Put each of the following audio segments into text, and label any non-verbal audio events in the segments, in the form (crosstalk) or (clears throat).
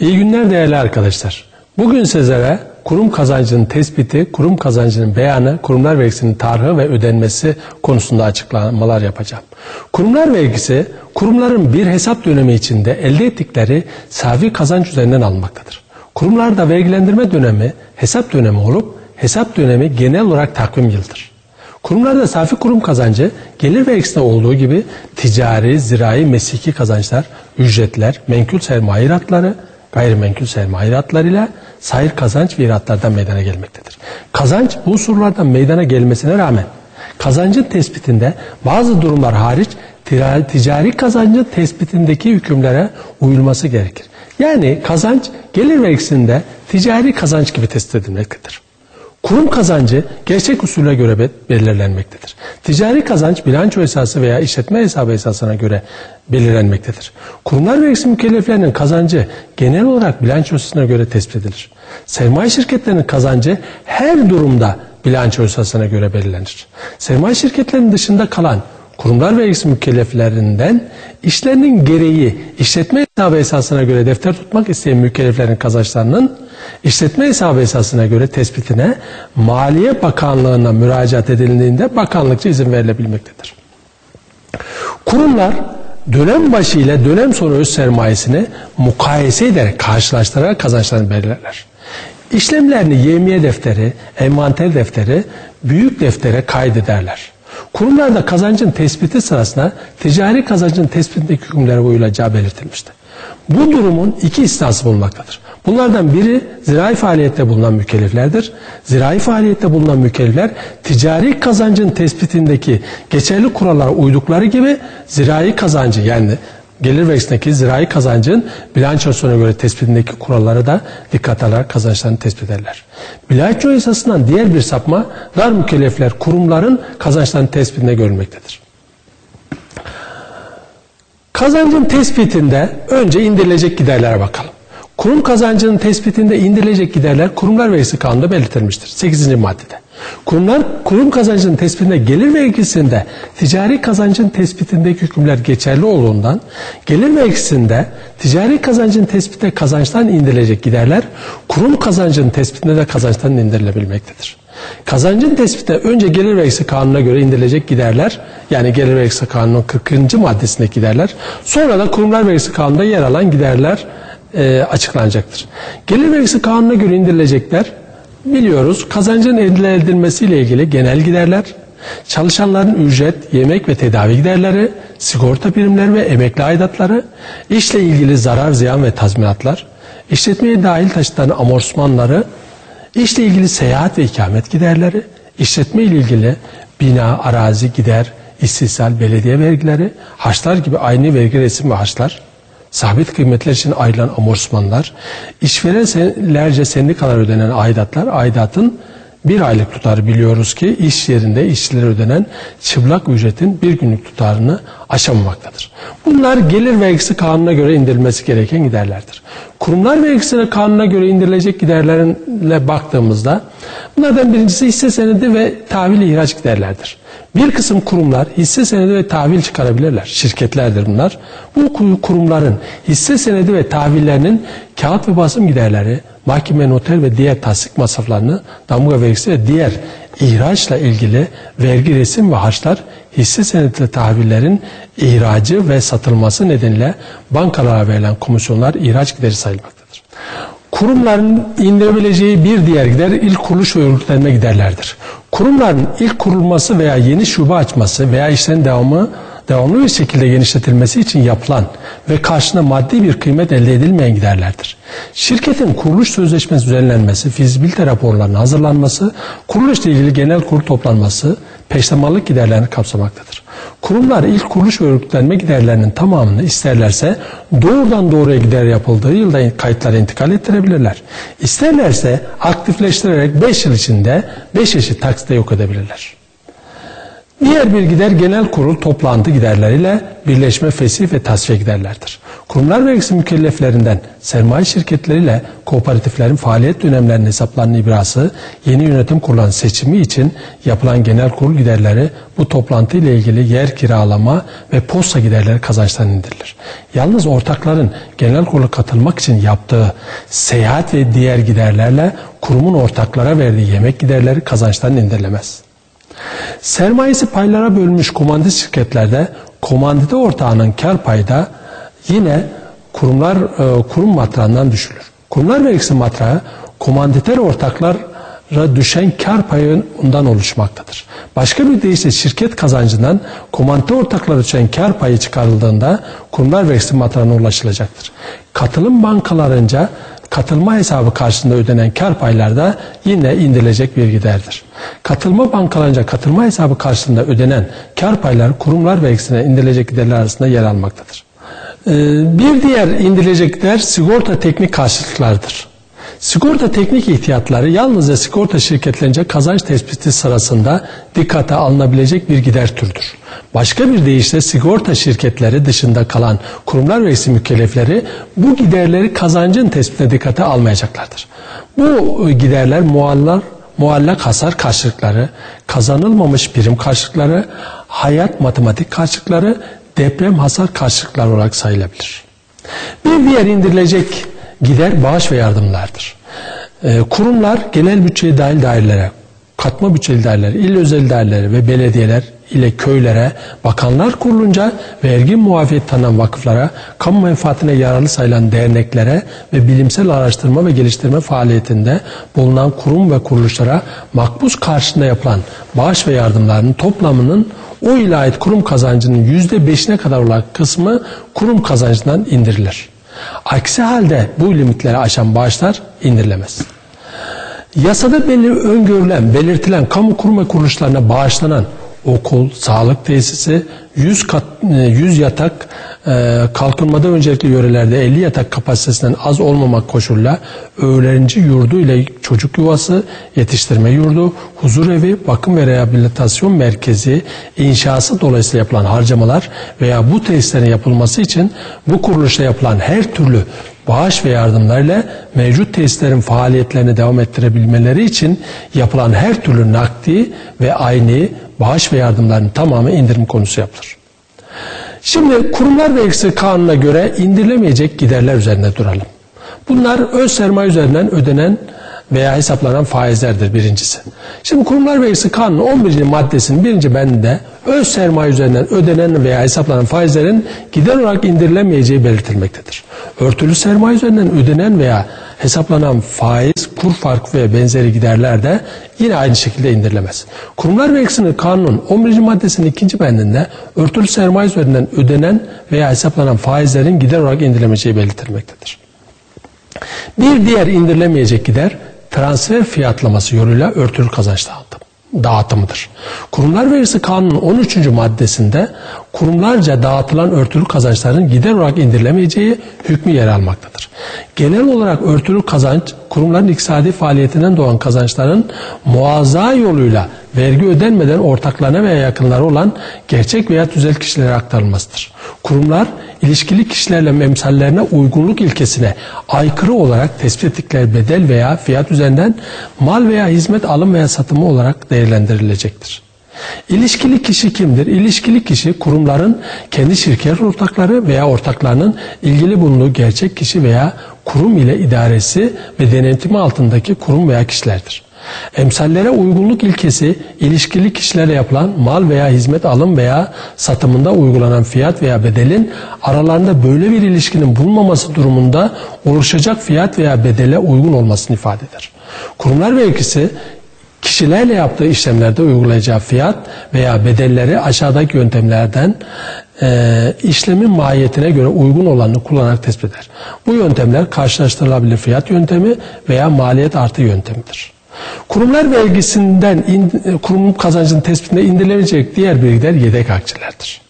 İyi günler değerli arkadaşlar. Bugün sizlere kurum kazancının tespiti, kurum kazancının beyanı, kurumlar vergisinin tarhı ve ödenmesi konusunda açıklamalar yapacağım. Kurumlar vergisi, kurumların bir hesap dönemi içinde elde ettikleri safi kazanç üzerinden alınmaktadır. Kurumlarda vergilendirme dönemi hesap dönemi olup, hesap dönemi genel olarak takvim yıldır. Kurumlarda safi kurum kazancı gelir vergisinde olduğu gibi ticari, zirai, mesleki kazançlar, ücretler, menkul sermaye iratları, gayrimenkul sermaye iratlarıyla sayır kazanç ve iratlardan meydana gelmektedir. Kazanç bu unsurlardan meydana gelmesine rağmen kazancın tespitinde bazı durumlar hariç ticari kazancın tespitindeki hükümlere uyulması gerekir. Yani kazanç gelir vergisinde ticari kazanç gibi tespit edilmektedir. Kurum kazancı gerçek usule göre belirlenmektedir. Ticari kazanç bilanço esası veya işletme hesabı esasına göre belirlenmektedir. Kurumlar vergisi mükelleflerinin kazancı genel olarak bilançosuna göre tespit edilir. Sermaye şirketlerinin kazancı her durumda bilanço esasına göre belirlenir. Sermaye şirketlerinin dışında kalan kurumlar vergisi mükelleflerinden işlerinin gereği işletme hesabı esasına göre defter tutmak isteyen mükelleflerin kazançlarının işletme hesabı esasına göre tespitine Maliye Bakanlığı'na müracaat edildiğinde bakanlıkça izin verilebilmektedir. Kurumlar dönem başı ile dönem sonu öz sermayesini mukayese ederek karşılaştırarak kazançlarını belirlerler. İşlemlerini yemiye defteri, envanter defteri, büyük deftere kaydederler. Kurumlarda kazancın tespiti sırasında ticari kazancın tespitindeki hükümlere uyulacağı belirtilmiştir. Bu durumun iki istisnası bulunmaktadır. Bunlardan biri zirai faaliyette bulunan mükelleflerdir. Zirai faaliyette bulunan mükellefler ticari kazancın tespitindeki geçerli kurallara uydukları gibi zirai kazancı yani gelir vergisindeki zirai kazancın bilançosuna göre tespitindeki kurallara da dikkat alarak kazançlarını tespit ederler. Bilanço esasından diğer bir sapma dar mükellefler kurumların kazançlarının tespitinde görülmektedir. Kazancın tespitinde önce indirilecek giderlere bakalım. Kurum kazancının tespitinde indirilecek giderler kurumlar vergisi kanunda belirtilmiştir. 8. maddede. Kurumlar kurum kazancının tespitinde gelir vergisinde ticari kazancın tespitindeki hükümler geçerli olduğundan gelir vergisinde ticari kazancın tespitinde kazançtan indirilecek giderler kurum kazancının tespitinde de kazançtan indirilebilmektedir. Kazancın tespitinde önce gelir vergisi kanununa göre indirilecek giderler yani gelir vergisi kanunun 40. maddesindeki giderler sonra da kurumlar vergisi kanununda yer alan giderler e, açıklanacaktır. Gelir vergisi kanununa göre indirilecekler biliyoruz kazancın elde edilmesiyle ilgili genel giderler, çalışanların ücret, yemek ve tedavi giderleri, sigorta primleri ve emekli aidatları, işle ilgili zarar, ziyan ve tazminatlar, işletmeye dahil taşıtan amortismanları, işle ilgili seyahat ve ikamet giderleri, işletme ile ilgili bina, arazi, gider, istisal, belediye vergileri, harçlar gibi aynı vergi resim ve harçlar, sabit kıymetler için ayrılan amortismanlar, işverenlerce sendikalar ödenen aidatlar, aidatın bir aylık tutarı biliyoruz ki iş yerinde işçilere ödenen çıplak ücretin bir günlük tutarını aşamamaktadır. Bunlar gelir vergisi kanuna göre indirilmesi gereken giderlerdir. Kurumlar vergisine kanuna göre indirilecek giderlerle baktığımızda bunlardan birincisi hisse senedi ve tahvil ihraç giderlerdir. Bir kısım kurumlar hisse senedi ve tahvil çıkarabilirler. Şirketlerdir bunlar. Bu kurumların hisse senedi ve tahvillerinin kağıt ve basım giderleri, mahkeme, noter ve diğer tasdik masraflarını, damga vergisi ve diğer ihraçla ilgili vergi resim ve harçlar hisse senedi tahvillerin ihracı ve satılması nedeniyle bankalara verilen komisyonlar ihraç gideri sayılmaktadır. Kurumların indirebileceği bir diğer gider ilk kuruluş ve örgütlenme giderlerdir. Kurumların ilk kurulması veya yeni şube açması veya işlerin devamı devamlı bir şekilde genişletilmesi için yapılan ve karşına maddi bir kıymet elde edilmeyen giderlerdir. Şirketin kuruluş sözleşmesi düzenlenmesi, fizibilite raporlarının hazırlanması, kuruluşla ilgili genel kurul toplanması, peştemallık giderlerini kapsamaktadır. Kurumlar ilk kuruluş ve örgütlenme giderlerinin tamamını isterlerse doğrudan doğruya gider yapıldığı yılda kayıtlara intikal ettirebilirler. İsterlerse aktifleştirerek 5 yıl içinde 5 eşit taksitle yok edebilirler. Diğer bir gider genel kurul toplantı giderleriyle birleşme fesih ve tasfiye giderlerdir. Kurumlar vergisi mükelleflerinden sermaye şirketleriyle kooperatiflerin faaliyet dönemlerinin hesaplarının ibrası, yeni yönetim kurulunun seçimi için yapılan genel kurul giderleri bu toplantı ile ilgili yer kiralama ve posta giderleri kazançtan indirilir. Yalnız ortakların genel kurula katılmak için yaptığı seyahat ve diğer giderlerle kurumun ortaklara verdiği yemek giderleri kazançtan indirilemez. Sermayesi paylara bölünmüş komandit şirketlerde komandite ortağının kar payı da yine kurumlar e, kurum matrağından düşülür. Kurumlar vergisi matrağı komanditer ortaklara düşen kar payından oluşmaktadır. Başka bir deyişle şirket kazancından komandite ortaklara düşen kar payı çıkarıldığında kurumlar vergisi matrağına ulaşılacaktır. Katılım bankalarınca katılma hesabı karşısında ödenen kar payları da yine indirilecek bir giderdir. Katılma bankalarınca katılma hesabı karşısında ödenen kar payları kurumlar vergisine indirilecek giderler arasında yer almaktadır. Ee, bir diğer indirilecek gider sigorta teknik karşılıklardır. Sigorta teknik ihtiyatları yalnızca sigorta şirketlerince kazanç tespiti sırasında dikkate alınabilecek bir gider türüdür. Başka bir deyişle sigorta şirketleri dışında kalan kurumlar vergisi mükellefleri bu giderleri kazancın tespitine dikkate almayacaklardır. Bu giderler muallar, muallak hasar karşılıkları, kazanılmamış birim karşılıkları, hayat matematik karşılıkları, deprem hasar karşılıkları olarak sayılabilir. Bir diğer indirilecek gider bağış ve yardımlardır. Ee, kurumlar genel bütçeye dahil dairelere, katma bütçeli daireler, il özel daireleri ve belediyeler ile köylere, bakanlar kurulunca vergi muafiyet tanınan vakıflara, kamu menfaatine yararlı sayılan derneklere ve bilimsel araştırma ve geliştirme faaliyetinde bulunan kurum ve kuruluşlara makbuz karşılığında yapılan bağış ve yardımlarının toplamının o ile ait kurum kazancının yüzde beşine kadar olan kısmı kurum kazancından indirilir. Aksi halde bu limitleri aşan bağışlar indirilemez. Yasada belli öngörülen, belirtilen kamu kurum ve kuruluşlarına bağışlanan okul, sağlık tesisi, 100, kat, 100 yatak e, kalkınmada öncelikli yörelerde 50 yatak kapasitesinden az olmamak koşulla öğrenci yurdu ile çocuk yuvası, yetiştirme yurdu, huzur evi, bakım ve rehabilitasyon merkezi inşası dolayısıyla yapılan harcamalar veya bu tesislerin yapılması için bu kuruluşta yapılan her türlü bağış ve yardımlarla mevcut tesislerin faaliyetlerini devam ettirebilmeleri için yapılan her türlü nakdi ve aynı bağış ve yardımların tamamı indirim konusu yapılır. Şimdi kurumlar vergisi kanuna göre indirilemeyecek giderler üzerinde duralım. Bunlar öz sermaye üzerinden ödenen veya hesaplanan faizlerdir birincisi. Şimdi kurumlar vergisi kanunu 11. maddesinin birinci bendinde öz sermaye üzerinden ödenen veya hesaplanan faizlerin gider olarak indirilemeyeceği belirtilmektedir. Örtülü sermaye üzerinden ödenen veya hesaplanan faiz, kur farkı ve benzeri giderler de yine aynı şekilde indirilemez. Kurumlar vergisinin kanunun 11. maddesinin ikinci bendinde örtülü sermaye üzerinden ödenen veya hesaplanan faizlerin gider olarak indirilemeyeceği belirtilmektedir. Bir diğer indirilemeyecek gider transfer fiyatlaması yoluyla örtülü kazanç dağıtım, dağıtımıdır. Kurumlar vergisi kanunun 13. maddesinde kurumlarca dağıtılan örtülü kazançların gider olarak indirilemeyeceği hükmü yer almaktadır. Genel olarak örtülü kazanç kurumların iktisadi faaliyetinden doğan kazançların muazza yoluyla vergi ödenmeden ortaklarına veya yakınları olan gerçek veya tüzel kişilere aktarılmasıdır. Kurumlar ilişkili kişilerle memsallerine uygunluk ilkesine aykırı olarak tespit ettikleri bedel veya fiyat üzerinden mal veya hizmet alım veya satımı olarak değerlendirilecektir. İlişkili kişi kimdir? İlişkili kişi kurumların kendi şirket ortakları veya ortaklarının ilgili bulunduğu gerçek kişi veya kurum ile idaresi ve denetimi altındaki kurum veya kişilerdir. Emsallere uygunluk ilkesi ilişkili kişilere yapılan mal veya hizmet alım veya satımında uygulanan fiyat veya bedelin aralarında böyle bir ilişkinin bulunmaması durumunda oluşacak fiyat veya bedele uygun olmasını ifade eder. Kurumlar vergisi kişilerle yaptığı işlemlerde uygulayacağı fiyat veya bedelleri aşağıdaki yöntemlerden e, işlemin mahiyetine göre uygun olanını kullanarak tespit eder. Bu yöntemler karşılaştırılabilir fiyat yöntemi veya maliyet artı yöntemidir. Kurumlar vergisinden in, kurum kazancının tespitinde indirilemeyecek diğer bilgiler yedek akçelerdir.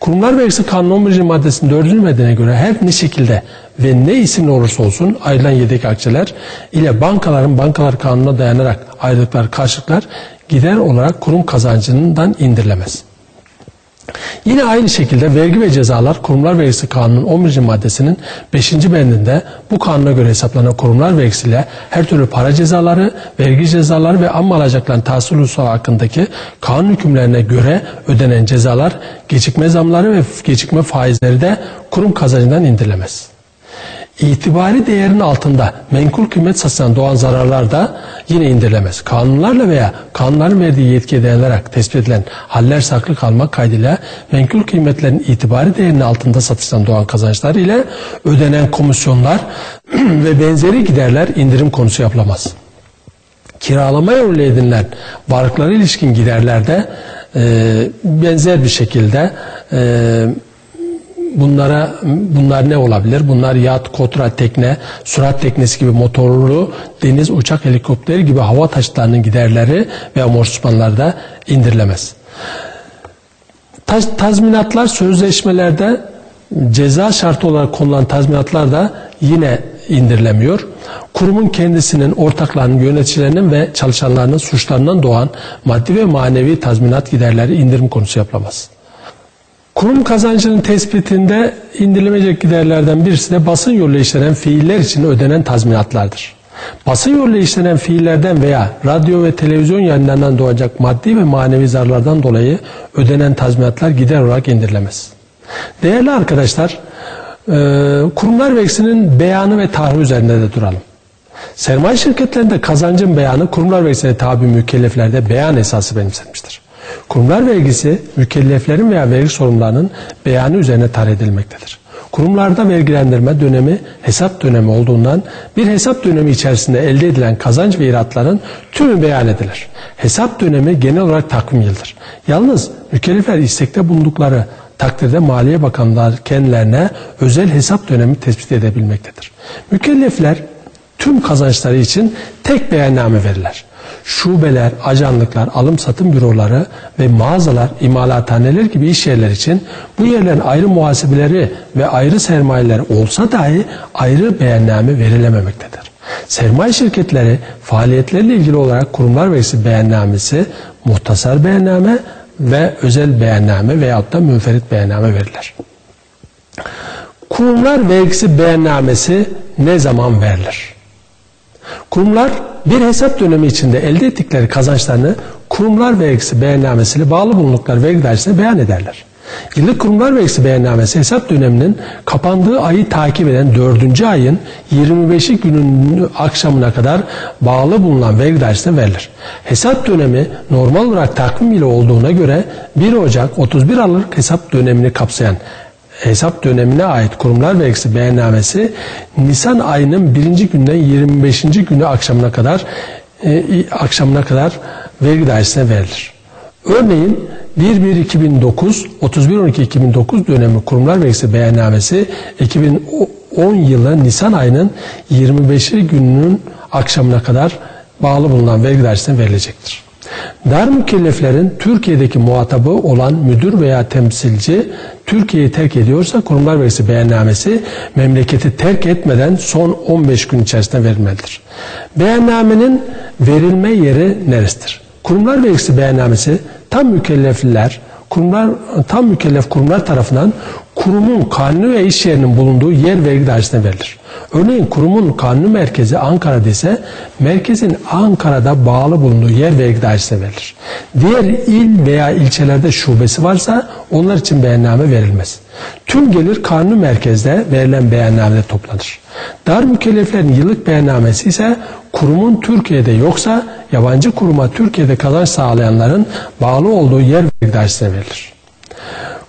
Kurumlar vergisi kanun 11. maddesinin 4. maddene göre her ne şekilde ve ne isimli olursa olsun ayrılan yedek akçeler ile bankaların bankalar kanununa dayanarak ayrıldıkları karşılıklar gider olarak kurum kazancından indirilemez. Yine aynı şekilde vergi ve cezalar kurumlar vergisi kanunun 11. maddesinin 5. bendinde bu kanuna göre hesaplanan kurumlar vergisiyle her türlü para cezaları, vergi cezaları ve amma alacakların tahsil usulü hakkındaki kanun hükümlerine göre ödenen cezalar, gecikme zamları ve gecikme faizleri de kurum kazancından indirilemez itibari değerin altında menkul kıymet satışından doğan zararlar da yine indirilemez. Kanunlarla veya kanunların verdiği yetkiye dayanarak tespit edilen haller saklı kalmak kaydıyla menkul kıymetlerin itibari değerinin altında satıştan doğan kazançlar ile ödenen komisyonlar (clears throat) ve benzeri giderler indirim konusu yapılamaz. Kiralama yoluyla edinilen varlıklara ilişkin giderlerde e, benzer bir şekilde e, bunlara bunlar ne olabilir? Bunlar yat, kotra, tekne, surat teknesi gibi motorlu deniz, uçak, helikopteri gibi hava taşıtlarının giderleri ve amortismanları da indirilemez. Taz, tazminatlar sözleşmelerde ceza şartı olarak konulan tazminatlar da yine indirilemiyor. Kurumun kendisinin, ortaklarının, yöneticilerinin ve çalışanlarının suçlarından doğan maddi ve manevi tazminat giderleri indirim konusu yapılamaz. Kurum kazancının tespitinde indirilemeyecek giderlerden birisi de basın yoluyla işlenen fiiller için ödenen tazminatlardır. Basın yoluyla işlenen fiillerden veya radyo ve televizyon yayınlarından doğacak maddi ve manevi zararlardan dolayı ödenen tazminatlar gider olarak indirilemez. Değerli arkadaşlar, e, kurumlar vergisinin beyanı ve tarihi üzerinde de duralım. Sermaye şirketlerinde kazancın beyanı kurumlar vergisine tabi mükelleflerde beyan esası benimsenmiştir. Kurumlar vergisi mükelleflerin veya vergi sorumlularının beyanı üzerine tarih edilmektedir. Kurumlarda vergilendirme dönemi hesap dönemi olduğundan bir hesap dönemi içerisinde elde edilen kazanç ve iratların tümü beyan edilir. Hesap dönemi genel olarak takvim yıldır. Yalnız mükellefler istekte bulundukları takdirde Maliye Bakanlığı kendilerine özel hesap dönemi tespit edebilmektedir. Mükellefler tüm kazançları için tek beyanname verirler şubeler, ajanlıklar, alım satım büroları ve mağazalar, imalathaneler gibi iş yerler için bu yerlerin ayrı muhasebeleri ve ayrı sermayeleri olsa dahi ayrı beyanname verilememektedir. Sermaye şirketleri faaliyetleriyle ilgili olarak kurumlar vergisi beyannamesi, muhtasar beyanname ve özel beyanname veyahut da münferit beyanname verilir. Kurumlar vergisi beyannamesi ne zaman verilir? Kurumlar bir hesap dönemi içinde elde ettikleri kazançlarını kurumlar vergisi beyannamesiyle bağlı bulundukları vergi dairesine beyan ederler. Yıllık kurumlar vergisi beyannamesi hesap döneminin kapandığı ayı takip eden 4. ayın 25'i günün akşamına kadar bağlı bulunan vergi dairesine verilir. Hesap dönemi normal olarak takvim ile olduğuna göre 1 Ocak 31 Aralık hesap dönemini kapsayan hesap dönemine ait kurumlar vergisi beyannamesi Nisan ayının birinci günden 25. günü akşamına kadar e, akşamına kadar vergi dairesine verilir. Örneğin 1-1-2009, 31-12-2009 dönemi kurumlar vergisi beyannamesi 2010 yılı Nisan ayının 25. gününün akşamına kadar bağlı bulunan vergi dairesine verilecektir. Dar mükelleflerin Türkiye'deki muhatabı olan müdür veya temsilci Türkiye'yi terk ediyorsa kurumlar vergisi beyannamesi memleketi terk etmeden son 15 gün içerisinde verilmelidir. Beyannamenin verilme yeri neresidir? Kurumlar vergisi beyannamesi tam mükellefler, kurumlar tam mükellef kurumlar tarafından kurumun kanunu ve iş yerinin bulunduğu yer vergi dairesine verilir. Örneğin kurumun kanunu merkezi Ankara'da ise merkezin Ankara'da bağlı bulunduğu yer vergi dairesine verilir. Diğer il veya ilçelerde şubesi varsa onlar için beyanname verilmez. Tüm gelir kanunu merkezde verilen beyannamede toplanır. Dar mükelleflerin yıllık beyannamesi ise kurumun Türkiye'de yoksa yabancı kuruma Türkiye'de kazanç sağlayanların bağlı olduğu yer vergi dairesine verilir.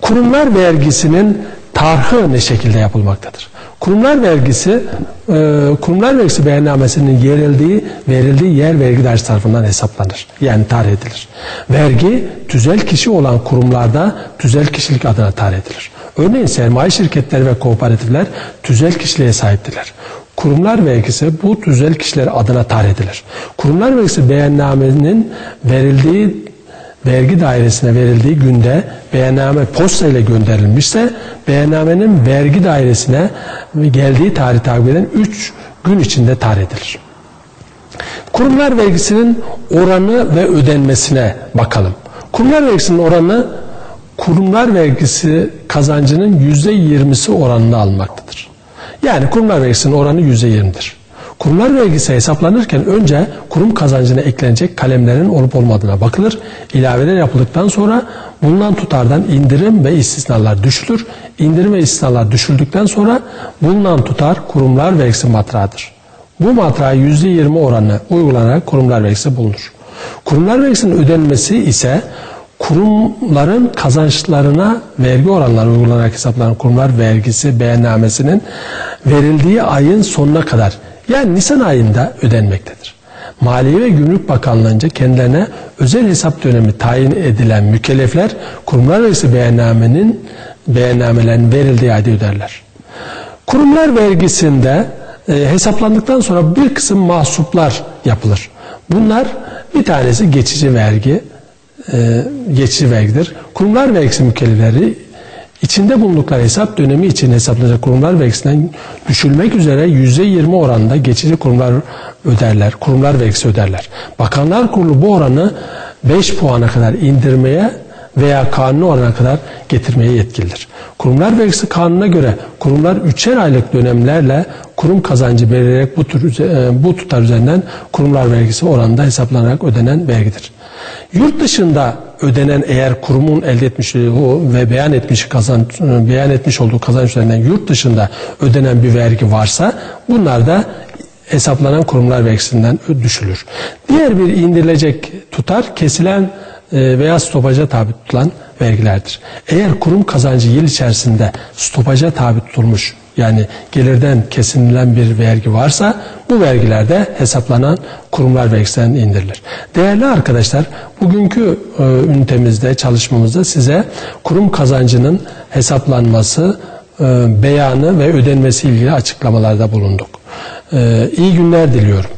Kurumlar vergisinin tarhı ne şekilde yapılmaktadır? Kurumlar vergisi, e, kurumlar vergisi beyannamesinin yerildiği, verildiği yer vergi dairesi tarafından hesaplanır. Yani tarih edilir. Vergi tüzel kişi olan kurumlarda tüzel kişilik adına tarih edilir. Örneğin sermaye şirketleri ve kooperatifler tüzel kişiliğe sahiptirler. Kurumlar vergisi bu tüzel kişiler adına tarih edilir. Kurumlar vergisi beyannamenin verildiği vergi dairesine verildiği günde beyanname posta ile gönderilmişse beyannamenin vergi dairesine geldiği tarih takip eden 3 gün içinde tarih edilir. Kurumlar vergisinin oranı ve ödenmesine bakalım. Kurumlar vergisinin oranı kurumlar vergisi kazancının yüzde yirmisi oranında almaktadır. Yani kurumlar vergisinin oranı yüzde yirmidir. Kurumlar vergisi hesaplanırken önce kurum kazancına eklenecek kalemlerin olup olmadığına bakılır. İlaveler yapıldıktan sonra bulunan tutardan indirim ve istisnalar düşülür. İndirim ve istisnalar düşüldükten sonra bulunan tutar kurumlar vergisi matrağıdır. Bu matrağa %20 oranı uygulanarak kurumlar vergisi bulunur. Kurumlar vergisinin ödenmesi ise kurumların kazançlarına vergi oranları uygulanarak hesaplanan kurumlar vergisi beyannamesinin verildiği ayın sonuna kadar yani Nisan ayında ödenmektedir. Maliye ve Gümrük Bakanlığı'nca kendilerine özel hesap dönemi tayin edilen mükellefler kurumlar vergisi beyannamenin beyannamelerin verildiği ayda öderler. Kurumlar vergisinde e, hesaplandıktan sonra bir kısım mahsuplar yapılır. Bunlar bir tanesi geçici vergi, e, geçici vergidir. Kurumlar vergisi mükellefleri içinde bulundukları hesap dönemi için hesaplanacak kurumlar vergisinden düşülmek üzere yüzde yirmi oranında geçici kurumlar öderler, kurumlar vergisi öderler. Bakanlar Kurulu bu oranı 5 puana kadar indirmeye veya kanuni orana kadar getirmeye yetkilidir. Kurumlar vergisi kanuna göre kurumlar üçer aylık dönemlerle kurum kazancı belirleyerek bu, tür, e, bu tutar üzerinden kurumlar vergisi oranında hesaplanarak ödenen vergidir. Yurt dışında ödenen eğer kurumun elde etmiş ve beyan etmiş kazanç beyan etmiş olduğu kazanç üzerinden yurt dışında ödenen bir vergi varsa bunlar da hesaplanan kurumlar vergisinden düşülür. Diğer bir indirilecek tutar kesilen e, veya stopaja tabi tutulan vergilerdir. Eğer kurum kazancı yıl içerisinde stopaja tabi tutulmuş yani gelirden kesinilen bir vergi varsa bu vergilerde hesaplanan kurumlar vergisinden indirilir. Değerli arkadaşlar bugünkü e, ünitemizde çalışmamızda size kurum kazancının hesaplanması, e, beyanı ve ödenmesi ilgili açıklamalarda bulunduk. E, iyi günler diliyorum.